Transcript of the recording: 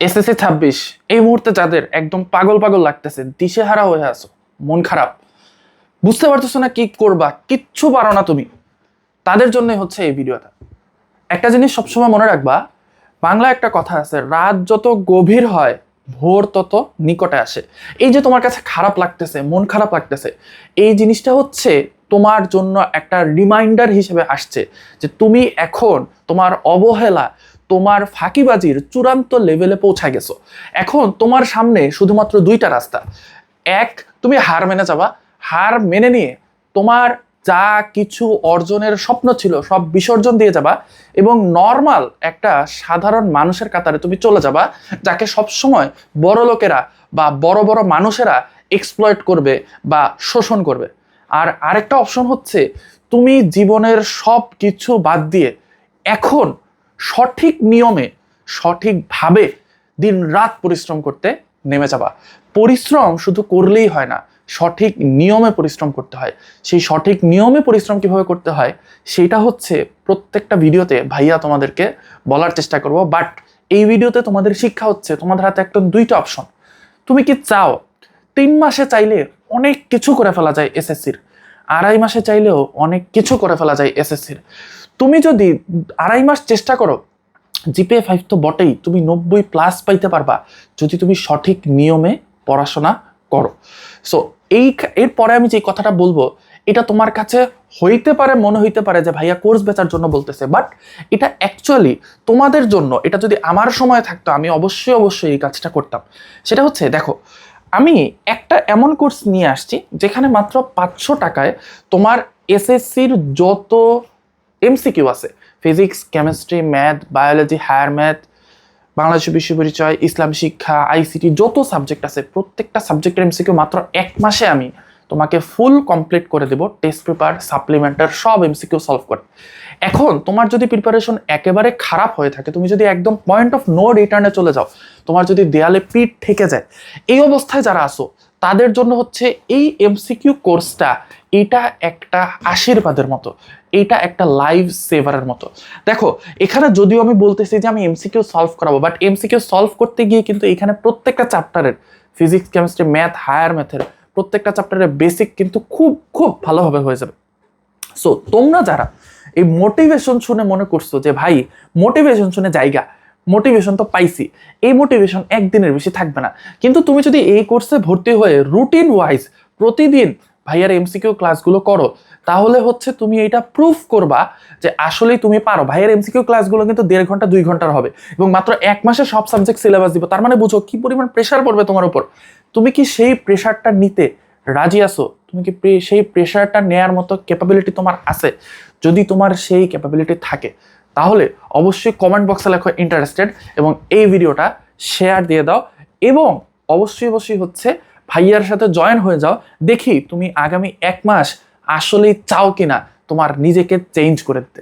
SSC ছাব্বিশ, এই মুহূর্তে যাদের একদম পাগল পাগল লাগতেছে, দিশেহারা হয়ে আছো, মন খারাপ। বুঝতে পারতেছো না কি করবা, কিচ্ছু পারো না তুমি। তাদের জন্যই হচ্ছে এই ভিডিওটা। একটা জিনিস সবসময় মনে রাখবা বাংলা একটা কথা আছে, রাত যত গভীর হয়, ভোর তত নিকটে আসে। এই যে তোমার কাছে খারাপ লাগতেছে, মন খারাপ লাগতেছে, এই জিনিসটা হচ্ছে তোমার জন্য একটা রিমাইন্ডার হিসেবে আসছে যে তুমি এখন তোমার অবহেলা তোমার ফাঁকিবাজির চূড়ান্ত লেভেলে পৌঁছায় গেছো। এখন তোমার সামনে শুধুমাত্র দুইটা রাস্তা। এক, তুমি হার মেনে যাবা। হার মেনে নিয়ে তোমার যা কিছু অর্জনের স্বপ্ন ছিল সব বিসর্জন দিয়ে যাবা এবং নর্মাল একটা সাধারণ মানুষের কাতারে তুমি চলে যাবা, যাকে সবসময় বড় লোকেরা বা বড় বড় মানুষেরা এক্সপ্লয়েট করবে বা শোষণ করবে। আর আরেকটা অপশন হচ্ছে, তুমি জীবনের সব কিছু বাদ দিয়ে এখন সঠিক নিয়মে, সঠিকভাবে দিন রাত পরিশ্রম করতে নেমে যাবা। পরিশ্রম শুধু করলেই হয় না, সঠিক নিয়মে পরিশ্রম করতে হয়। সেই সঠিক নিয়মে পরিশ্রম কীভাবে করতে হয়, সেটা হচ্ছে প্রত্যেকটা ভিডিওতে ভাইয়া তোমাদেরকে বলার চেষ্টা করব। বাট এই ভিডিওতে তোমাদের শিক্ষা হচ্ছে, তোমাদের হাতে একদম দুইটা অপশন তুমি কি চাও, তিন মাসে চাইলে অনেক কিছু করে ফেলা যায় এসএসসির। আড়াই মাসে চাইলেও অনেক কিছু করে ফেলা যায় এসএসসির তুমি যদি আড়াই মাস চেষ্টা করো জিপিএ ফাইভ তো বটেই, তুমি নব্বই প্লাস পাইতে পারবা, যদি তুমি সঠিক নিয়মে পড়াশোনা করো। সো এই এরপরে আমি যে কথাটা বলব, এটা তোমার কাছে হইতে পারে, মনে হইতে পারে যে ভাইয়া কোর্স বেচার জন্য বলতেছে বাট এটা অ্যাকচুয়ালি তোমাদের জন্য, এটা যদি আমার সময় থাকতো, আমি অবশ্যই অবশ্যই এই কাজটা করতাম। সেটা হচ্ছে, দেখো আমি একটা এমন কোর্স নিয়ে আসছি যেখানে মাত্র পাঁচশো টাকায় তোমার এসএসসির যত এমসিকিউ আছে, physics, chemistry, math, biology, higher math, Bangladesh বিশ্ব পরিচয়, ইসলাম শিক্ষা, আইসিটি, যত সাবজেক্ট আছে, প্রত্যেকটা সাবজেক্টের এমসিকিউ মাত্র এক মাসে আমি তোমাকে ফুল কমপ্লিট করে দেবো টেস্ট পেপার সাপ্লিমেন্টার সব এমসিকিউ সলভ করে। এখন তোমার যদি প্রিপারেশন একেবারে খারাপ হয়ে থাকে, তুমি যদি একদম পয়েন্ট অফ নো রিটার্নে চলে যাও, তোমার যদি দেয়ালে পিঠ থেকে যায়, এই অবস্থায় যারা আসো তাদের জন্য হচ্ছে এই এমসিকিউ কোর্সটা এটা একটা আশীর্বাদের মতো, এটা একটা লাইভ সেভারের মতো। দেখো, এখানে যদিও আমি বলতেছি যে আমি এমসিকিউ সলভ করাবো বাট এমসিকিউ সলভ করতে গিয়ে কিন্তু এখানে প্রত্যেকটা চ্যাপ্টারের ফিজিক্স কেমিস্ট্রি ম্যাথ হায়ার ম্যাথের প্রত্যেকটা চ্যাপ্টারের বেসিক কিন্তু খুব খুব ভালোভাবে হয়ে যাবে। সো তোমরা যারা এই মোটিভেশন শুনে মনে করছ যে, ভাই মোটিভেশন শুনে জায়গা মোটিভেশন তো পাইছি, এই মোটিভেশন একদিনের বেশি থাকবে না। কিন্তু তুমি যদি এই কোর্সে ভর্তি হয়ে রুটিন ওয়াইজ প্রতিদিন ভাইয়ার এমসিকিউ ক্লাসগুলো করো। তাহলে হচ্ছে তুমি এটা প্রুফ করবা যে আসলেই তুমি পারো। ভাইয়ের এমসিকিউ ক্লাসগুলো কিন্তু দেড় ঘণ্টা, দুই ঘণ্টার হবে এবং মাত্র এক মাসে সব সাবজেক্ট সিলেবাস দিব। তার মানে বুঝো কি পরিমাণ প্রেশার পড়বে তোমার উপর। তুমি কি সেই প্রেশারটা নিতে রাজি আসো তুমি কি সেই প্রেশারটা নেয়ার মতো ক্যাপাবিলিটি তোমার আছে? যদি তোমার সেই ক্যাপাবিলিটি থাকে, তাহলে অবশ্যই কমেন্ট বক্সে লেখো ইন্টারেস্টেড এবং এই ভিডিওটা শেয়ার দিয়ে দাও এবং অবশ্যই অবশ্যই হচ্ছে ভাইয়ার সাথে জয়েন হয়ে যাও, দেখি তুমি আগামী এক মাস আসলেই চাও কিনা তোমার নিজেকে চেঞ্জ করে দিতে।